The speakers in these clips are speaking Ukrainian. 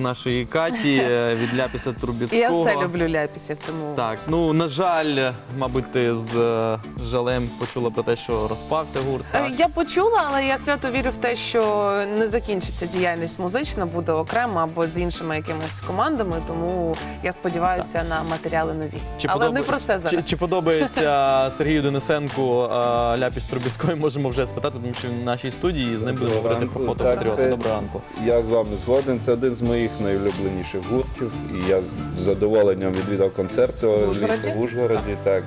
нашої Каті е, від Ляпіса Трубіцького. Я все люблю ляпісів, тому Так, ну на жаль, мабуть, ти з е, жалем почула про те, що розпався гурт. Е, Так? я почула, але я свято вірю в те, що не закінчиться діяльність музична, буде окремо або з іншими якимись командами. Тому я сподіваюся на матеріали нові. але не про це зараз. Чи, чи подобається Сергію Денисенку Ляпіс Трубіцької? Можемо вже спитати, тому що в нашій студії з ним Доброго говорити про фото Так, це- Доброго ранку. Я з вами згоден. Це один з моїх найулюбленіших гуртів, і я з задоволенням відвідав концерт цього В Ужгороді? в Ужгороді. Так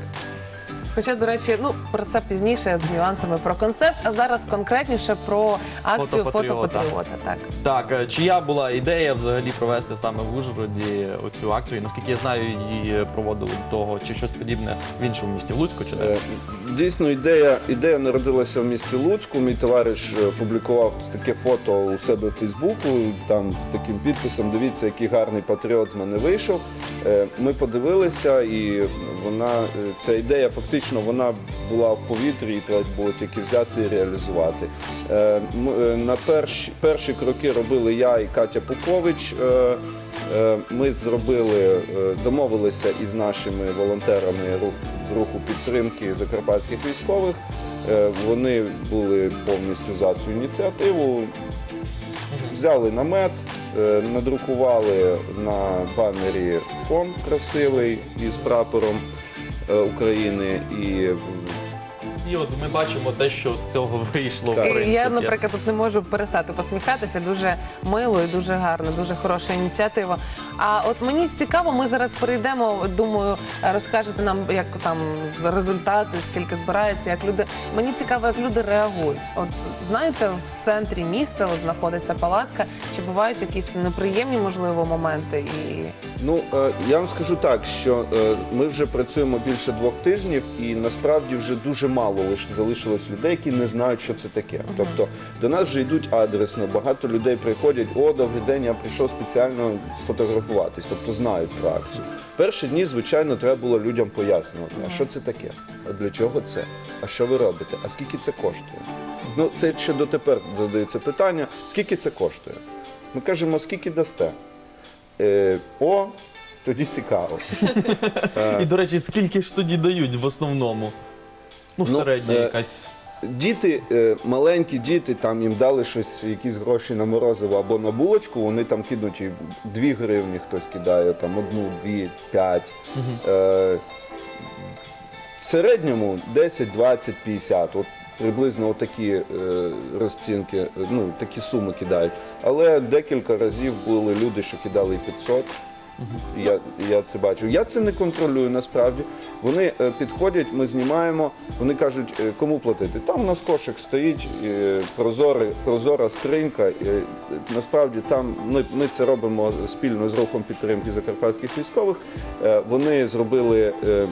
Хоча, до речі, ну про це пізніше з нюансами про концерт, а зараз конкретніше про акцію Фото фото Патріота. патріота. Так Так, е, чия була ідея взагалі провести саме в Ужгороді оцю акцію? І, Наскільки я знаю, її проводили до того, чи щось подібне в іншому місті, в Луцьку чи де? Е, дійсно ідея, ідея народилася в місті Луцьку. Мій товариш е, публікував таке фото у себе в Фейсбуку, там з таким підписом. Дивіться, який гарний патріот з мене вийшов. Е, Ми подивилися, і вона е, ця ідея фактично вона була в повітрі, і треба було тільки взяти і реалізувати. Е, На перші, перші кроки робили я і Катя Пукович. Ми зробили, домовилися із нашими волонтерами з руху підтримки закарпатських військових. Вони були повністю за цю ініціативу. Взяли намет, надрукували на банері фон красивий із прапором е, України і І от ми бачимо те, що з цього вийшло. Так. в принципі. я, наприклад, тут не можу перестати посміхатися. Дуже мило і дуже гарно, дуже хороша ініціатива. А от мені цікаво, ми зараз перейдемо. Думаю, розкажете нам, як там результати, скільки збирається, як люди. Мені цікаво, як люди реагують. От знаєте, в центрі міста от знаходиться палатка. Чи бувають якісь неприємні, можливо, моменти? І Ну, е, я вам скажу так, що е, ми вже працюємо більше двох тижнів, і насправді вже дуже мало лише залишилось людей, які не знають, що це таке. Тобто до нас вже йдуть адресно, багато людей приходять, о, добрий день, я прийшов спеціально сфотографуватись, тобто знають про акцію. Перші дні, звичайно, треба було людям пояснювати, а що це таке, а для чого це, а що ви робите, а скільки це коштує. Ну, це ще дотепер задається питання, скільки це коштує. Ми кажемо, скільки дасте. Е, о, тоді цікаво. І, до речі, скільки ж тоді дають в основному? Ну, Ну, е, якась. Діти, е, маленькі діти, там їм дали щось, якісь гроші на морозиво або на булочку, вони там кинуть і 2 гривні хтось кидає, там одну, дві, п'ять. Е, в середньому 10, 20, 50. От приблизно такі е, розцінки, ну, такі суми кидають. Але декілька разів були люди, що кидали і 500. Я, я це бачу. Я це не контролюю насправді. Вони е, підходять, ми знімаємо, вони кажуть, е, кому платити. Там у нас кошик стоїть, е, прозорий, прозора скринька. е, насправді там ми, ми це робимо спільно з рухом підтримки закарпатських військових. Е, вони зробили е,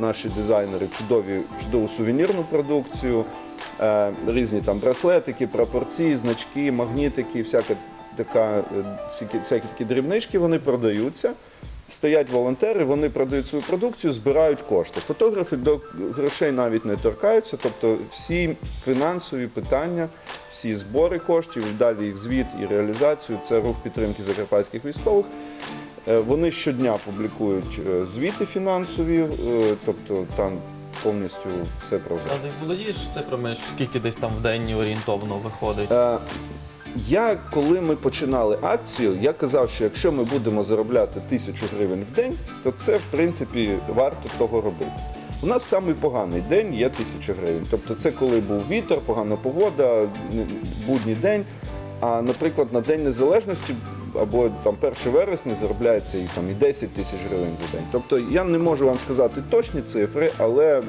наші дизайнери чудові, чудову сувенірну продукцію, е, різні там браслетики, прапорці, значки, магнітики, всяка така, е, всякі, всякі такі дрібнички, вони продаються. Стоять волонтери, вони продають свою продукцію, збирають кошти. Фотографи до грошей навіть не торкаються, тобто всі фінансові питання, всі збори коштів, далі їх звіт і реалізацію це рух підтримки закарпатських військових. Е, Вони щодня публікують е, звіти фінансові, тобто там повністю все прозоро. А ти володієш цифрами, скільки десь там в день орієнтовно виходить? Я, коли ми починали акцію, я казав, що якщо ми будемо заробляти тисячу гривень в день, то це в принципі варто того робити. У нас самий поганий день є тисяча гривень. Тобто це коли був вітер, погана погода, будній день. А, наприклад, на День Незалежності або там 1 вересня заробляється і там і 10 тисяч гривень в день. Тобто я не можу вам сказати точні цифри, але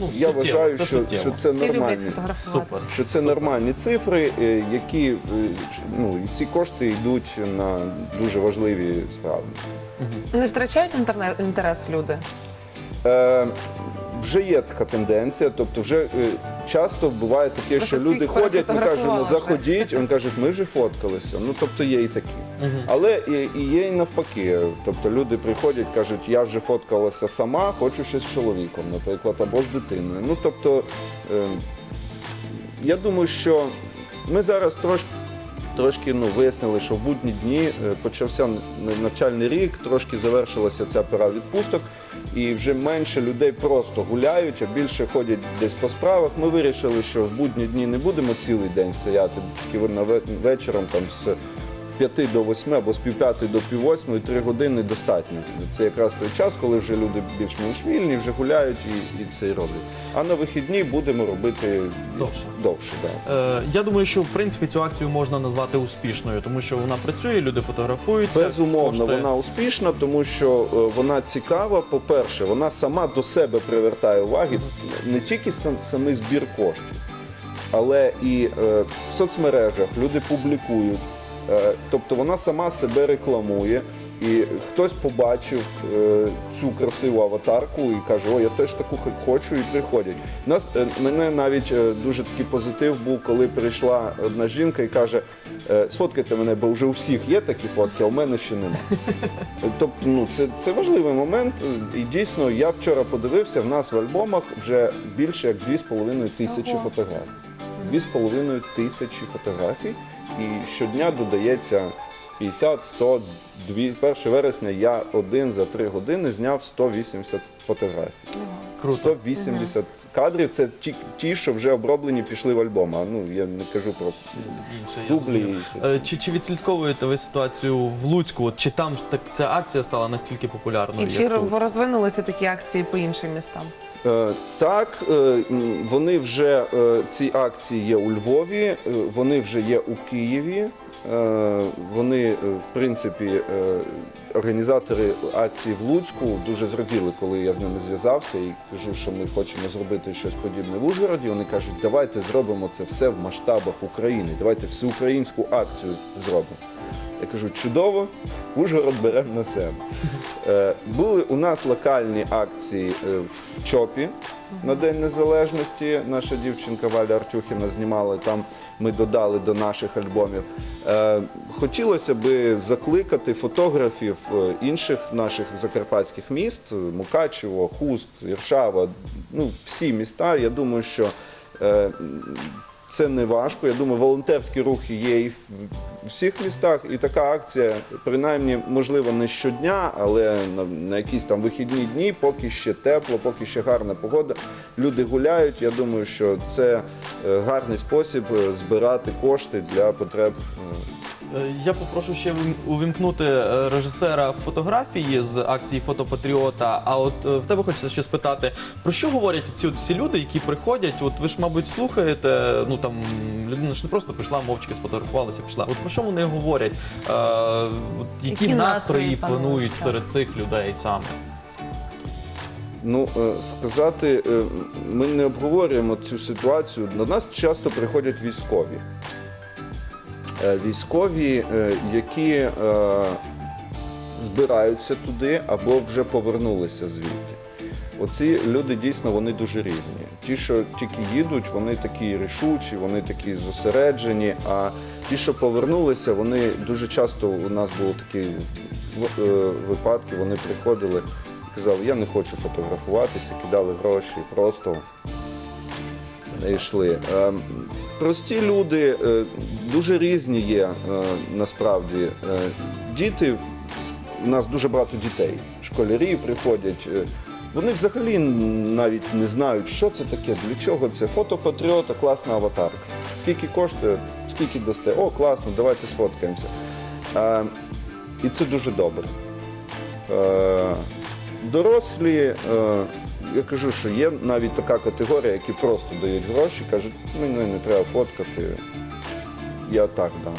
Ну, я суттєво, вважаю, це що, суттєво. що це всі люблять нормальні. Супер. Що це Супер. нормальні цифри, е, які е, ну, і ці кошти йдуть на дуже важливі справи. Не втрачають інтерес люди. Е, вже є така тенденція, тобто вже е, часто буває таке, Просто що всіх люди ходять, ми кажемо, перефотографували вже. заходіть, він кажуть, ми вже фоткалися. Ну тобто є і такі. Але і, і є і навпаки. Тобто люди приходять, кажуть, я вже фоткалася сама, хочу щось з чоловіком, наприклад, або з дитиною. Ну тобто, е, я думаю, що ми зараз трошки трошки ну, вияснили, що в будні дні е, почався н- навчальний рік, трошки завершилася ця пора відпусток, і вже менше людей просто гуляють, а більше ходять десь по справах. Ми вирішили, що в будні дні не будемо цілий день стояти, тільки вечором там з 5 до 8 або з пів п'ятої до пів восьмої, 3 години достатньо. Це якраз той час, коли вже люди більш-менш вільні, вже гуляють і, і це роблять. А на вихідні будемо робити Довше. довше да. Е, я думаю, що в принципі цю акцію можна назвати успішною, тому що вона працює, люди фотографуються. Безумовно, коштує. вона успішна, тому що е, вона цікава. По-перше, вона сама до себе привертає уваги не тільки сам, самий збір коштів, але і е, в соцмережах люди публікують. Е, тобто вона сама себе рекламує. І хтось побачив е, цю красиву аватарку і каже, о, я теж таку хочу, і приходять. У Нас е, мене навіть дуже такий позитив був, коли прийшла одна жінка і каже: сфоткайте мене, бо вже у всіх є такі фотки, а у мене ще нема. Тобто, ну це, це важливий момент. І дійсно, я вчора подивився, в нас в альбомах вже більше як 2,5 тисячі фотографій. 2,5 тисячі фотографій, і щодня додається 50, 100, 2. 1 вересня я один за 3 години зняв 180 фотографій. Круто. 180 кадрів це ті, ті, що вже оброблені, пішли в альбом. А ну я не кажу про Інше, я дублі. зрозумів. все. Е, Чи, чи відслідковуєте ви ситуацію в Луцьку? От Чи там так ця акція стала настільки популярною? І чи тут? розвинулися такі акції по іншим містам? Е, Так, е, вони вже е, ці акції є у Львові, вони вже є у Києві. Вони, в принципі, організатори акції в Луцьку дуже зраділи, коли я з ними зв'язався і кажу, що ми хочемо зробити щось подібне в Ужгороді. Вони кажуть, давайте зробимо це все в масштабах України. Давайте всеукраїнську акцію зробимо. Я кажу, чудово, Ужгород беремо на себе. Е, Були у нас локальні акції е, в Чопі на День Незалежності. Наша дівчинка Валя Артюхівна знімала там. Ми додали до наших альбомів. Е, Хотілося би закликати фотографів е, інших наших закарпатських міст: е, Мукачево, Хуст, Іршава, ну всі міста. Я думаю, що е, це не важко. Я думаю, волонтерські рухи є і в всіх містах. І така акція, принаймні, можливо, не щодня, але на, на якісь там вихідні дні, поки ще тепло, поки ще гарна погода. Люди гуляють. Я думаю, що це е, гарний спосіб е, збирати кошти для потреб. е, Я попрошу ще увімкнути режисера фотографії з акції Фотопатріота. А от в тебе хочеться ще спитати, про що говорять ці от всі люди, які приходять? От ви ж, мабуть, слухаєте. Ну там людина ж не просто прийшла, мовчки сфотографувалася, пішла. От про що вони говорять? Е, от, які, Які настрої настрої панують, так. серед цих людей саме? Ну, е, сказати, е, ми не обговорюємо цю ситуацію. До нас часто приходять військові. Е, Військові, е, які е, збираються туди або вже повернулися звідти. Оці люди дійсно вони дуже різні. Ті, що тільки їдуть, вони такі рішучі, вони такі зосереджені. А ті, що повернулися, вони дуже часто у нас були такі е, випадки, вони приходили казали, я не хочу фотографуватися, кидали гроші, просто не йшли. Е, Прості люди е, дуже різні є насправді. Діти, у нас дуже багато дітей, школярі приходять. Вони взагалі навіть не знають, що це таке, для чого це. Фотопатріота, класна аватарка. Скільки коштує, скільки дасте? О, класно, давайте сфоткаємося. Е, І це дуже добре. Е, Дорослі, е, я кажу, що є навіть така категорія, які просто дають гроші, кажуть, мені не треба фоткати, я так дам.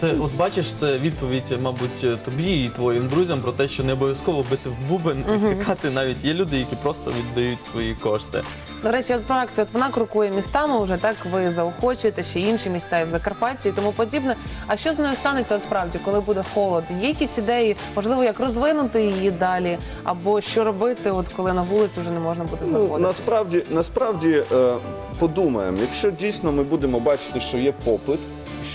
Це от бачиш, це відповідь, мабуть, тобі і твоїм друзям про те, що не обов'язково бити в бубен і скакати. Навіть є люди, які просто віддають свої кошти. До речі, от про акцію, от вона крокує містами вже так. Ви заохочуєте ще інші міста і в Закарпатті і тому подібне. А що з нею станеться от справді, коли буде холод? Є якісь ідеї, можливо, як розвинути її далі, або що робити, от коли на вулицю вже не можна буде Ну, насправді, насправді е, подумаємо, якщо дійсно ми будемо бачити, що є попит,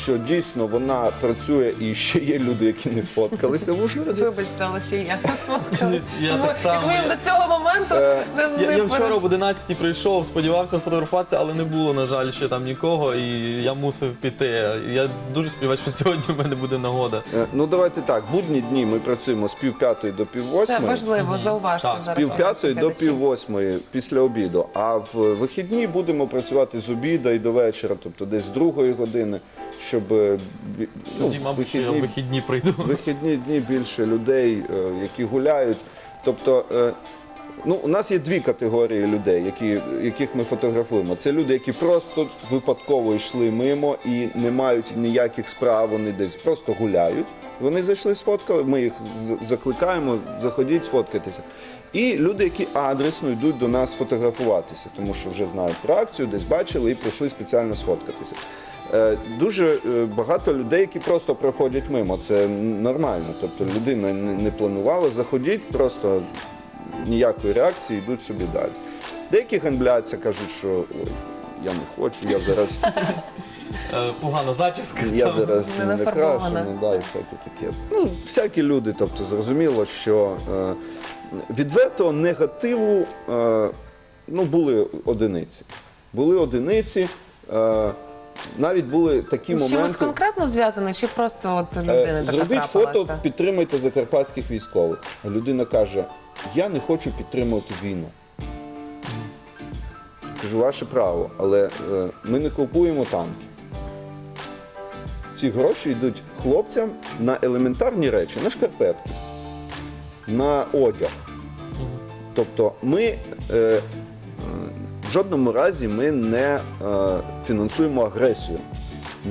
що дійсно вона працює і ще є люди, які не сфоткалися в Ужгороді. Вибачте, але ще я не спокійна. Я так само. Як ми до цього моменту Е, не, Я, не я вчора об 11 прийшов, сподівався сфотографуватися, але не було, на жаль, ще там нікого, і я мусив піти. Я дуже сподіваюся, що сьогодні в мене буде нагода. Е, Ну давайте так, будні дні ми працюємо з пів п'ятої до пів Це важливо, зауважте Так, з. Пів п'ятої до пів восьмої після обіду. А в вихідні будемо працювати з обіда і до вечора, тобто десь з другої години, щоб е, ну, Тоді, мабуть, що я в вихідні, вихідні прийду. вихідні дні більше людей, е, які гуляють. Тобто, е, ну, у нас є дві категорії людей, які, яких ми фотографуємо. Це люди, які просто випадково йшли мимо і не мають ніяких справ, вони десь просто гуляють. Вони зайшли, сфоткали, ми їх з- закликаємо, заходіть, сфоткайтеся. І люди, які адресно йдуть до нас фотографуватися, тому що вже знають про акцію, десь бачили і прийшли спеціально сфоткатися. Е, Дуже е, багато людей, які просто проходять мимо. Це нормально. Тобто людина не планувала, заходіть, просто ніякої реакції, йдуть собі далі. Деякі ганбляться, кажуть, що «Ой, я не хочу, я зараз, Е, Погана зачіска. я там. зараз Не не краще, ну да, і всяке таке. Ну, всякі люди, тобто зрозуміло, що е, відвертого негативу е, ну, були одиниці. Були одиниці. Е, навіть були такі Ну, чимось моменти. конкретно зв'язано, чи просто от Е, людина така Зробіть трапилася? фото, підтримайте закарпатських військових. А людина каже: Я не хочу підтримувати війну. Кажу, ваше право, але е, ми не купуємо танки. Ці гроші йдуть хлопцям на елементарні речі, на шкарпетки, на одяг. Тобто ми е, жодному разі ми не е, фінансуємо агресію.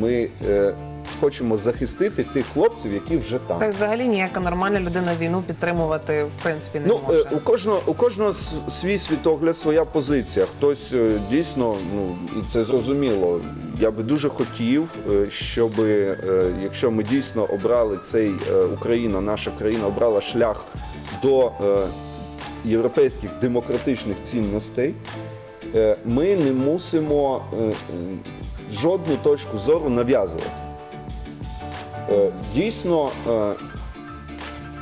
Ми е, хочемо захистити тих хлопців, які вже там. Так взагалі ніяка нормальна людина війну підтримувати в принципі не Ну, може. е, у кожного у кожного свій світогляд, своя позиція. Хтось дійсно, ну і це зрозуміло. Я би дуже хотів, щоб е, якщо ми дійсно обрали цей е, Україна, наша країна обрала шлях до е, європейських демократичних цінностей, ми не мусимо е, е, жодну точку зору нав'язувати. Е, Дійсно, е,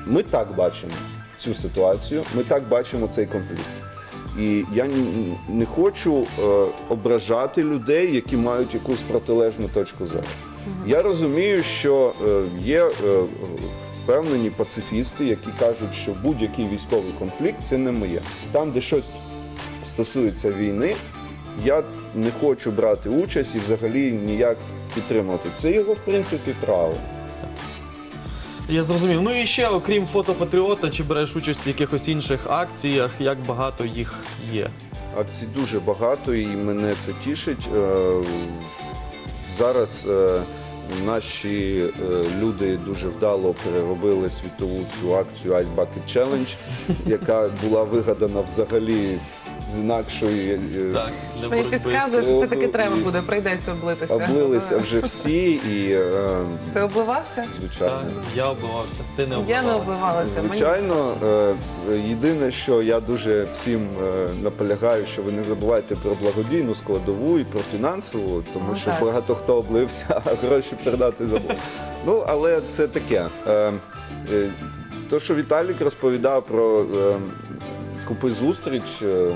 ми так бачимо цю ситуацію, ми так бачимо цей конфлікт. І я не хочу е, ображати людей, які мають якусь протилежну точку зору. Я розумію, що е, є е, впевнені пацифісти, які кажуть, що будь-який військовий конфлікт це не моє. Там, де щось стосується війни, я не хочу брати участь і взагалі ніяк підтримувати. Це його, в принципі, право. Я зрозумів. Ну і ще, окрім фотопатріота, чи береш участь в якихось інших акціях, як багато їх є? Акцій дуже багато і мене це тішить. Е, Зараз е, наші е, люди дуже вдало переробили світову цю акцію Ice Bucket Challenge, яка була вигадана взагалі з інакшої. е, Так, для Мені боротьби підказує, з- що все-таки і- треба буде, прийдеться облитися. Облилися вже всі і, е, Ти обливався? звичайно. Так, я обливався. Ти не Я обливалася. не обливалася. Мені Звичайно, е, єдине, що я дуже всім е, наполягаю, що ви не забувайте про благодійну складову і про фінансову, тому Ну, що так. багато хто облився, а гроші передати забув. Ну, але це таке. Е, е, То, що Віталік розповідав про е, купи зустріч, е,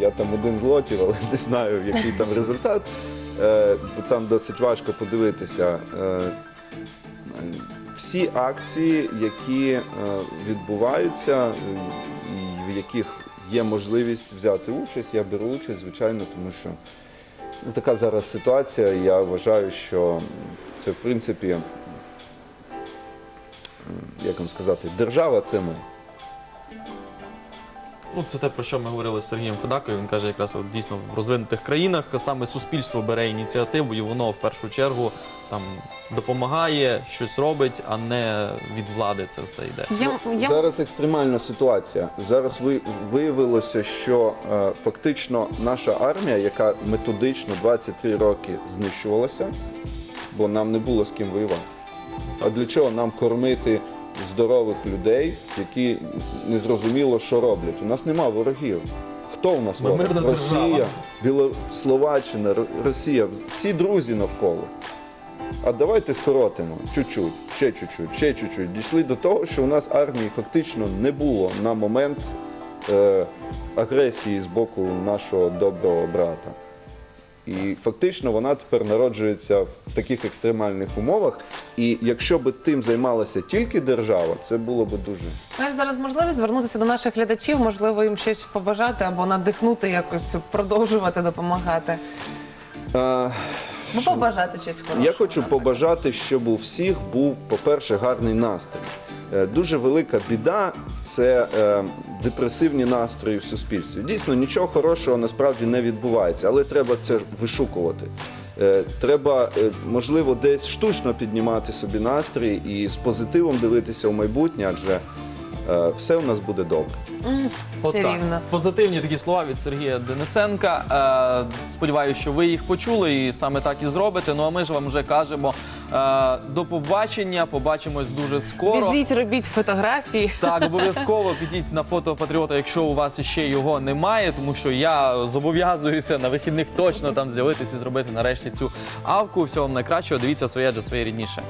я там один з лотів, але не знаю, який там результат. Е, Там досить важко подивитися. Е, всі акції, які е, відбуваються, в яких є можливість взяти участь, я беру участь, звичайно, тому що ну, така зараз ситуація. Я вважаю, що це в принципі, як вам сказати, держава це ми. Ну, це те, про що ми говорили з Сергієм Федакою. Він каже, якраз от, дійсно в розвинутих країнах саме суспільство бере ініціативу, і воно в першу чергу там допомагає, щось робить, а не від влади це все йде. Я, я... Зараз екстремальна ситуація. Зараз ви, виявилося, що е, фактично наша армія, яка методично 23 роки знищувалася, бо нам не було з ким воювати. А для чого нам кормити здорових людей, які не зрозуміло, що роблять? У нас нема ворогів. Хто у нас Ми ворог? мирна Росія, держава. Біло... Словаччина, Р- Росія. Всі друзі навколо. а давайте скоротимо чуть-чуть, ще чуть-чуть, ще чуть-чуть. Дійшли до того, що у нас армії фактично не було на момент е, агресії з боку нашого доброго брата. І фактично вона тепер народжується в таких екстремальних умовах. І якщо би тим займалася тільки держава, це було б дуже. Маєш зараз можливість звернутися до наших глядачів, можливо, їм щось побажати або надихнути, якось продовжувати допомагати. Е, Ну, побажати щось хорошого. Я хочу побажати, щоб у всіх був, по-перше, гарний настрій. Е, Дуже велика біда це е, депресивні настрої в суспільстві. Дійсно, нічого хорошого насправді не відбувається, але треба це вишукувати. Е, Треба, е, можливо, десь штучно піднімати собі настрій і з позитивом дивитися в майбутнє, адже е, все у нас буде добре. Отак. Чарівно. Позитивні такі слова від Сергія Денисенка. Е, сподіваюся, що ви їх почули і саме так і зробите. Ну а ми ж вам вже кажемо е, до побачення. Побачимось дуже скоро. Біжіть, робіть фотографії. Так, обов'язково підіть на фото патріота, якщо у вас ще його немає, тому що я зобов'язуюся на вихідних точно там з'явитися і зробити нарешті цю авку. Всього вам найкращого. Дивіться своє адже своє рідніше.